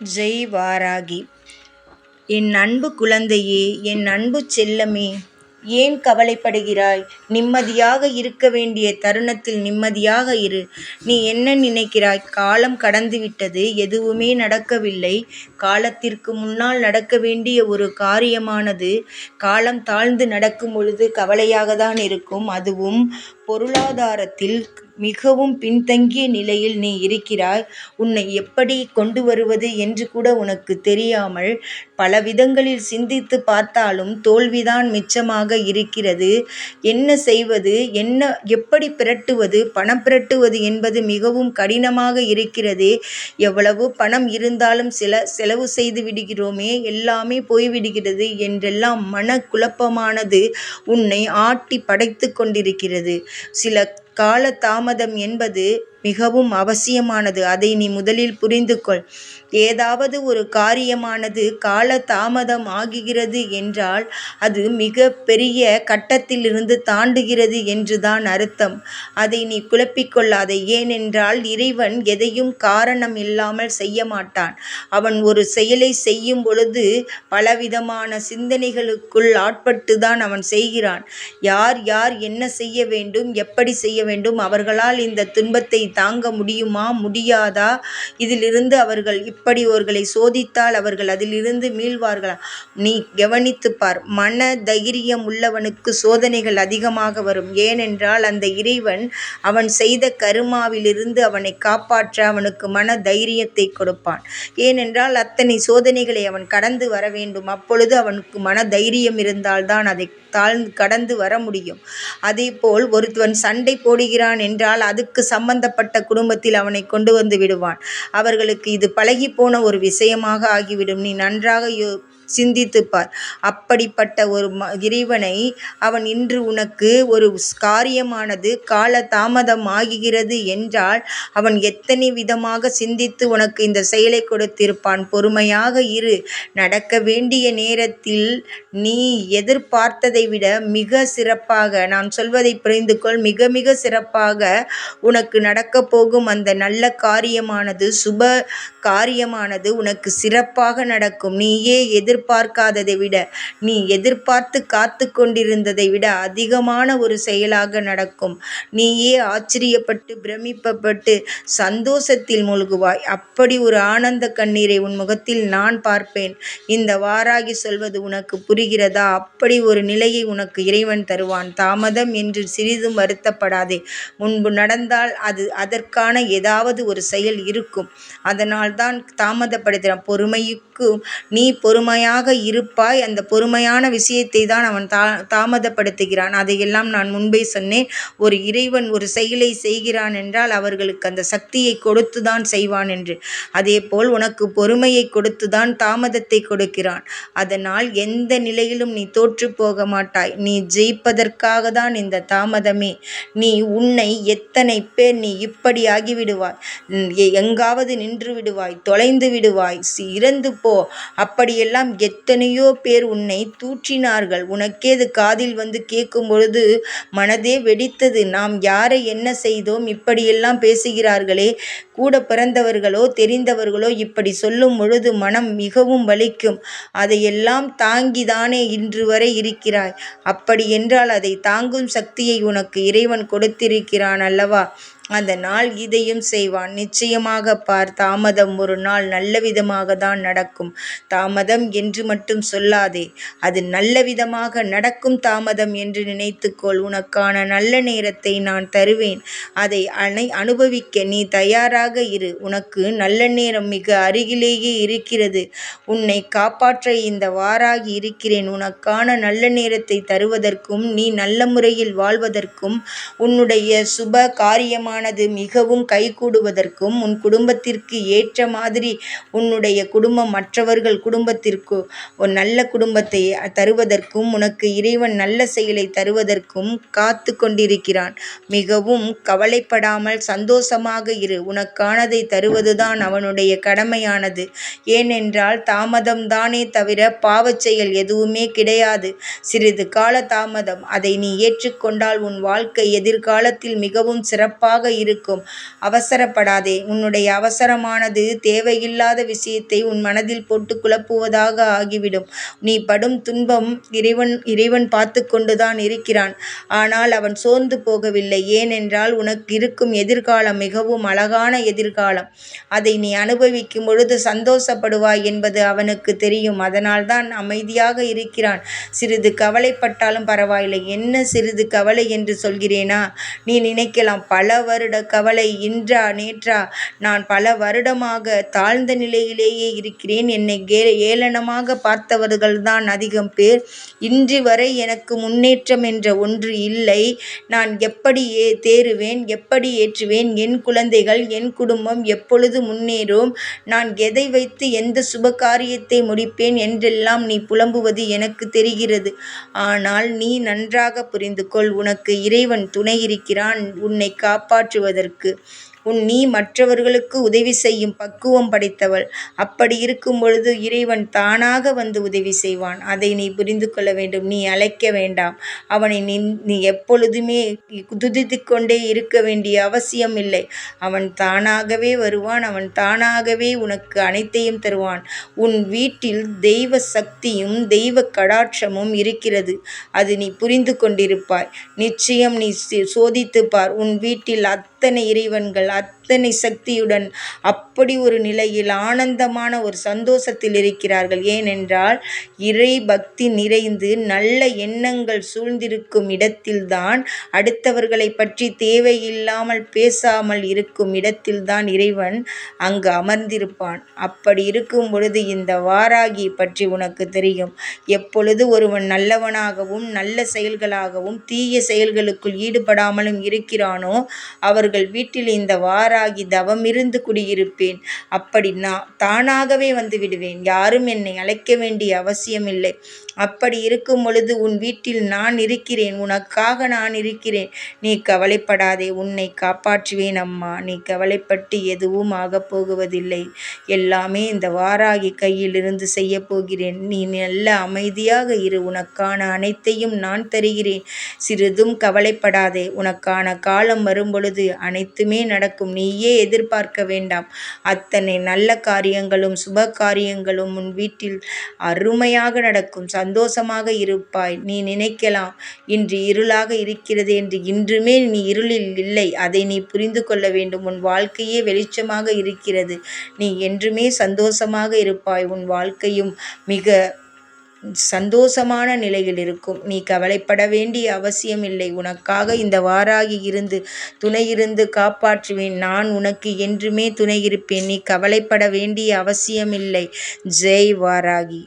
ஜெய் வாராகி என் அன்பு குழந்தையே என் அன்பு செல்லமே ஏன் கவலைப்படுகிறாய்? நிம்மதியாக இருக்க வேண்டிய தருணத்தில் நிம்மதியாக இரு. நீ என்ன நினைக்கிறாய்? காலம் கடந்துவிட்டது எதுவுமே நடக்கவில்லை. காலத்திற்கு முன்னால் நடக்க வேண்டிய ஒரு காரியமானது காலம் தாழ்ந்து நடக்கும் பொழுது கவலையாக தான் இருக்கும். அதுவும் பொருளாதாரத்தில் மிகவும் பின்தங்கிய நிலையில் நீ இருக்கிறாய். உன்னை எப்படி கொண்டு வருவது என்று கூட உனக்கு தெரியாமல் பல விதங்களில் சிந்தித்து பார்த்தாலும் தோல்விதான் மிச்சமாக இருக்கிறது. என்ன செய்வது என்ன எப்படி பிரட்டுவது பணம் பிரட்டுவது என்பது மிகவும் கடினமாக இருக்கிறது. எவ்வளவு பணம் இருந்தாலும் சில செலவு செய்து விடுகிறோமே எல்லாமே போய்விடுகிறது என்றெல்லாம் மன குழப்பமானது உன்னை ஆட்டி படைத்து கொண்டிருக்கிறது. சில கால தாமதம் என்பது மிகவும் அவசியமானது. அதை நீ முதலில் புரிந்து கொள் ஏதாவது ஒரு காரியமானது கால தாமதம் ஆகுகிறது என்றால் அது மிக பெரிய கட்டத்திலிருந்து தாண்டுகிறது என்றுதான் அர்த்தம். அதை நீ குழப்பிக்கொள்ளாதே ஏனென்றால் இறைவன் எதையும் காரணம் இல்லாமல் செய்ய மாட்டான். அவன் ஒரு செயலை செய்யும் பொழுது பலவிதமான சிந்தனைகளுக்குள் ஆட்பட்டு தான் அவன் செய்கிறான். யார் யார் என்ன செய்ய வேண்டும் எப்படி செய்ய வேண்டும் அவர்களால் இந்த துன்பத்தை தாங்க முடியுமா? முடியாதா? இதிலிருந்து அவர்கள் இப்படி ஒருகளை சோதித்தால் அவர்கள் அதிலிருந்து மீள்வார்களா? நீ கவனித்துப் பார் மன தைரியம் உள்ளவனுக்கு சோதனைகள் அதிகமாக வரும். ஏனென்றால் அந்த இறைவன் அவன் செய்த கருமாவிலிருந்து அவனை காப்பாற்ற அவனுக்கு மன தைரியத்தை கொடுப்பான். ஏனென்றால் அத்தனை சோதனைகளை அவன் கடந்து வர வேண்டும். அப்பொழுது அவனுக்கு மன தைரியம் இருந்தால்தான் அதை தாழ்ந்து கடந்து வர முடியும். அதேபோல் ஒருவன் சண்டை போடுகிறான் என்றால் அதுக்கு சம்பந்தப்பட்ட குடும்பத்தில் அவனை கொண்டு வந்து விடுவான். அவர்களுக்கு இது பழகிப்போன ஒரு விஷயமாக ஆகிவிடும். நீ நன்றாக யோ சிந்தித்துப்பார். அப்படிப்பட்ட ஒரு ம இறைவனை அவன் இன்று உனக்கு ஒரு காரியமானது கால தாமதம் என்றால் அவன் எத்தனை விதமாக சிந்தித்து உனக்கு இந்த செயலை கொடுத்திருப்பான்? பொறுமையாக இரு. நடக்க வேண்டிய நேரத்தில் நீ எதிர்பார்த்ததை விட மிக சிறப்பாக நான் சொல்வதை புரிந்து கொள் மிக மிக சிறப்பாக உனக்கு நடக்கப் போகும் அந்த நல்ல காரியமானது சுப காரியமானது உனக்கு சிறப்பாக நடக்கும். நீயே எதிர் எதிர்பார்க்காததை விட நீ எதிர்பார்த்து காத்து கொண்டிருந்ததை விட அதிகமான ஒரு செயலாக நடக்கும். நீயே ஆச்சரியப்பட்டு பிரமிப்பப்பட்டு சந்தோஷத்தில் மூழ்குவாய். அப்படி ஒரு ஆனந்த கண்ணீரை உன் முகத்தில் நான் பார்ப்பேன். இந்த வாராகி சொல்வது உனக்கு புரிகிறதா? அப்படி ஒரு நிலையை உனக்கு இறைவன் தருவான். தாமதம் என்று சிறிதும் வருத்தப்படாதே. முன்பு நடந்தால் அது அதற்கான ஏதாவது ஒரு செயல் இருக்கும். அதனால் தான் தாமதப்படுத்துகிறான் பொறுமைக்கு நீ பொறுமையாக பொறுமையாக இருப்பாய். அந்த பொறுமையான விஷயத்தை தான் அவன் தா தாமதப்படுத்துகிறான். அதையெல்லாம் நான் முன்பே சொன்னேன். ஒரு இறைவன் ஒரு செயலை செய்கிறான் என்றால் அவர்களுக்கு அந்த சக்தியை கொடுத்து தான் செய்வான் என்று. அதேபோல் உனக்கு பொறுமையை கொடுத்து தான் தாமதத்தை கொடுக்கிறான். அதனால் எந்த நிலையிலும் நீ தோற்று போக மாட்டாய். நீ ஜெயிப்பதற்காக தான் இந்த தாமதமே. நீ உன்னை எத்தனை பேர் நீ இப்படி ஆகிவிடுவாய்? எங்காவது நின்று விடுவாய் தொலைந்து விடுவாய் இறந்து போ. அப்படியெல்லாம் எத்தனையோ பேர் உன்னை தூற்றினார்கள். உனக்கே அது காதில் வந்து கேட்கும்பொழுது மனதே வெடித்தது. நாம் யாரை என்ன செய்தோம்? இப்படியெல்லாம் பேசுகிறார்களே. கூட பிறந்தவர்களோ தெரிந்தவர்களோ இப்படி சொல்லும் பொழுது மனம் மிகவும் வலிக்கும். அதையெல்லாம் தாங்கிதானே இன்று வரை இருக்கிறாய். அப்படி என்றால் அதை தாங்கும் சக்தியை உனக்கு இறைவன் கொடுத்திருக்கிறான் அல்லவா? அதனால் இதையும் செய்வான். நிச்சயமாக பார் தாமதம் ஒரு நாள் நல்ல விதமாக தான் நடக்கும். தாமதம் என்று மட்டும் சொல்லாதே அது நல்ல விதமாக நடக்கும் தாமதம் என்று நினைத்துக்கொள். உனக்கான நல்ல நேரத்தை நான் தருவேன். அதை அனை அனுபவிக்க நீ தயாராக இரு. உனக்கு நல்ல நேரம் மிக அருகிலேயே இருக்கிறது. உன்னை காப்பாற்ற இந்த வாராகி இருக்கிறேன். உனக்கான நல்ல நேரத்தை தருவதற்கும் நீ நல்ல முறையில் வாழ்வதற்கும் உன்னுடைய சுப காரியமான திருமணமானது மிகவும் கைகூடுவதற்கும் உன் குடும்பத்திற்கு ஏற்ற மாதிரி உன்னுடைய குடும்பம் மற்றவர்கள் குடும்பத்திற்கு ஒரு நல்ல குடும்பத்தை தருவதற்கும் உனக்கு இறைவன் நல்ல செயலை தருவதற்கும் காத்து கொண்டிருக்கிறான். மிகவும் கவலைப்படாமல் சந்தோஷமாக இரு. உனக்கானதை தருவதுதான் அவனுடைய கடமையானது. ஏனென்றால் தாமதம் தானே தவிர பாவச் செயல் எதுவுமே கிடையாது. சிறிது கால தாமதம். அதை நீ ஏற்றுக்கொண்டால் உன் வாழ்க்கை எதிர்காலத்தில் மிகவும் சிறப்பாக இருக்கும். அவசரப்படாதே. உன்னுடைய அவசரமானது தேவையில்லாத விஷயத்தை உன் மனதில் போட்டு குழப்புவதாக ஆகிவிடும். நீ படும் துன்பம் இறைவன் இறைவன் பார்த்து கொண்டுதான் இருக்கிறான். ஆனால் அவன் சோர்ந்து போகவில்லை. ஏனென்றால் உனக்கு இருக்கும் எதிர்காலம் மிகவும் அழகான எதிர்காலம். அதை நீ அனுபவிக்கும் பொழுது சந்தோஷப்படுவாய் என்பது அவனுக்கு தெரியும். அதனால்தான் அமைதியாக இருக்கிறான். சிறிது கவலைப்பட்டாலும் பரவாயில்லை. என்ன சிறிது கவலை என்று சொல்கிறேனா? நீ நினைக்கலாம். பல வருட கவலை இன்றா நேற்றா? நான் பல வருடமாக தாழ்ந்த நிலையிலேயே இருக்கிறேன். என்னை கே ஏளனமாக பார்த்தவர்கள்தான் அதிகம் பேர். இன்று வரை எனக்கு முன்னேற்றம் என்ற ஒன்று இல்லை. நான் எப்படி ஏ தேறுவேன்? எப்படி ஏற்றுவேன்? என் குழந்தைகள் என் குடும்பம் எப்பொழுது முன்னேறும்? நான் எதை வைத்து எந்த சுப காரியத்தை முடிப்பேன் என்றெல்லாம் நீ புலம்புவது எனக்கு தெரிகிறது. ஆனால் நீ நன்றாக புரிந்து கொள் உனக்கு இறைவன் துணை இருக்கிறான். உன்னை காப்பாற்றுவதற்கு உன் நீ மற்றவர்களுக்கு உதவி செய்யும் பக்குவம் படைத்தவள். அப்படி இருக்கும் பொழுது இறைவன் தானாக வந்து உதவி செய்வான். அதை நீ புரிந்து கொள்ள வேண்டும். நீ அழைக்க வேண்டாம். அவனை நீ நீ எப்பொழுதுமே துதித்து கொண்டே இருக்க வேண்டிய அவசியம் இல்லை. அவன் தானாகவே வருவான். அவன் தானாகவே உனக்கு அனைத்தையும் தருவான். உன் வீட்டில் தெய்வ சக்தியும் தெய்வ கடாட்சமும் இருக்கிறது. அது நீ புரிந்து கொண்டிருப்பாய். நிச்சயம் நீ சோதித்து பார். உன் வீட்டில் அத்தனை இறைவன்கள் that அத்தனை சக்தியுடன் அப்படி ஒரு நிலையில் ஆனந்தமான ஒரு சந்தோஷத்தில் இருக்கிறார்கள். ஏனென்றால் இறை பக்தி நிறைந்து நல்ல எண்ணங்கள் சூழ்ந்திருக்கும் இடத்தில்தான் அடுத்தவர்களை பற்றி தேவையில்லாமல் பேசாமல் இருக்கும் இடத்தில்தான் இறைவன் அங்கு அமர்ந்திருப்பான். அப்படி இருக்கும் பொழுது இந்த வாராகி பற்றி உனக்கு தெரியும். எப்பொழுது ஒருவன் நல்லவனாகவும் நல்ல செயல்களாகவும் தீய செயல்களுக்குள் ஈடுபடாமலும் இருக்கிறானோ அவர்கள் வீட்டில் இந்த வார தயாராகி தவமிருந்து குடியிருப்பேன். அப்படி நான் தானாகவே வந்து விடுவேன். யாரும் என்னை அழைக்க வேண்டிய அவசியமில்லை அப்படி இருக்கும் பொழுது உன் வீட்டில் நான் இருக்கிறேன். உனக்காக நான் இருக்கிறேன். நீ கவலைப்படாதே. உன்னை காப்பாற்றுவேன் அம்மா. நீ கவலைப்பட்டு எதுவும் ஆகப் போகுவதில்லை. எல்லாமே இந்த வாராகி கையிலிருந்து செய்ய போகிறேன். நீ நல்ல அமைதியாக இரு. உனக்கான அனைத்தையும் நான் தருகிறேன். சிறிதும் கவலைப்படாதே. உனக்கான காலம் வரும்பொழுது அனைத்துமே நடக்கும். நீ நீயே எதிர்பார்க்க வேண்டாம். அத்தனை நல்ல காரியங்களும் சுப காரியங்களும் உன் வீட்டில் அருமையாக நடக்கும். சந்தோஷமாக இருப்பாய். நீ நினைக்கலாம் இன்று இருளாக இருக்கிறது என்று இன்றுமே நீ இருளில் இல்லை. அதை நீ புரிந்து கொள்ள வேண்டும். உன் வாழ்க்கையே வெளிச்சமாக இருக்கிறது. நீ என்றுமே சந்தோஷமாக இருப்பாய். உன் வாழ்க்கையும் மிக சந்தோஷமான நிலையில் இருக்கும். நீ கவலைப்பட வேண்டிய அவசியம் இல்லை. உனக்காக இந்த வாராகி இருந்து துணையிருந்து காப்பாற்றுவேன். நான் உனக்கு என்றுமே துணை இருப்பேன். நீ கவலைப்பட வேண்டிய அவசியமில்லை ஜெய் வாராகி.